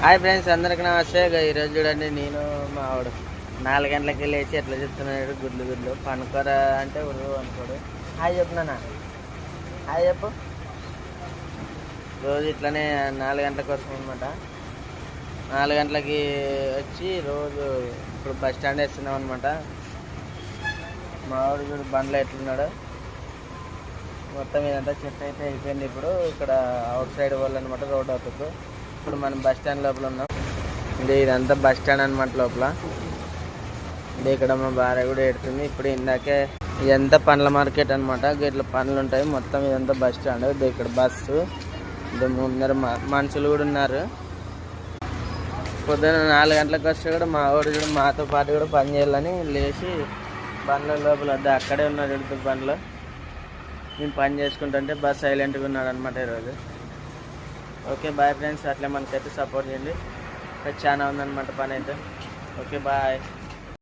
Hi friends అందరికి నమస్తే. ఈరోజు చూడండి నేను మా ఆవిడ నాలుగు గంటలకి లేచి ఎట్లా చెప్తున్నాడు గుడ్లు గుడ్లు. పనుకోర అంటే ఉరువు అనుకోడు. హాయ్ చెప్పు నాన్న. హాయ్ చెప్పు. రోజు ఇట్లానే నాలుగు గంటలకు వస్తాం అనమాట నాలుగు గంటలకి వచ్చి రోజు ఇప్పుడు బస్ స్టాండ్ వేస్తున్నాం అనమాట మా ఆవిడ చూడు బండ్లో ఎట్లున్నాడు. మొత్తం ఇదంతా చెట్టు అయితే అయిపోయింది ఇప్పుడు. ఇక్కడ అవుట్ సైడ్ వాళ్ళు అనమాట రోడ్ అవుతుంది. ఇప్పుడు మనం బస్ స్టాండ్ లోపల ఉన్నాం. ఇది ఇదంతా బస్ స్టాండ్ అనమాట లోపల. ఇది ఇక్కడ మా భార్య కూడా ఎడుతుంది ఇప్పుడు ఇందాకే ఇదంతా పండ్ల మార్కెట్ అనమాట ఇట్లా పండ్లు ఉంటాయి. మొత్తం ఇదంతా బస్ స్టాండ్. ఇది ఇక్కడ బస్సు. ఇది ముందర మనుషులు కూడా ఉన్నారు. పొద్దున్న నాలుగు గంటలకు వస్తే కూడా మా వాడు కూడా మాతో పాటు కూడా పని చేయాలని లేచి బండ్ల లోపల వద్ద అక్కడే ఉన్నాడు ఎడుతు బండ్లో. మేము పని చేసుకుంటుంటే బస్ సైలెంట్గా ఉన్నాడు అనమాట ఈరోజు. Okay bye friends. అట్లే మనకైతే సపోర్ట్ చేయండి. చాలా ఉందన్నమాట పని అయితే ఓకే బాయ్.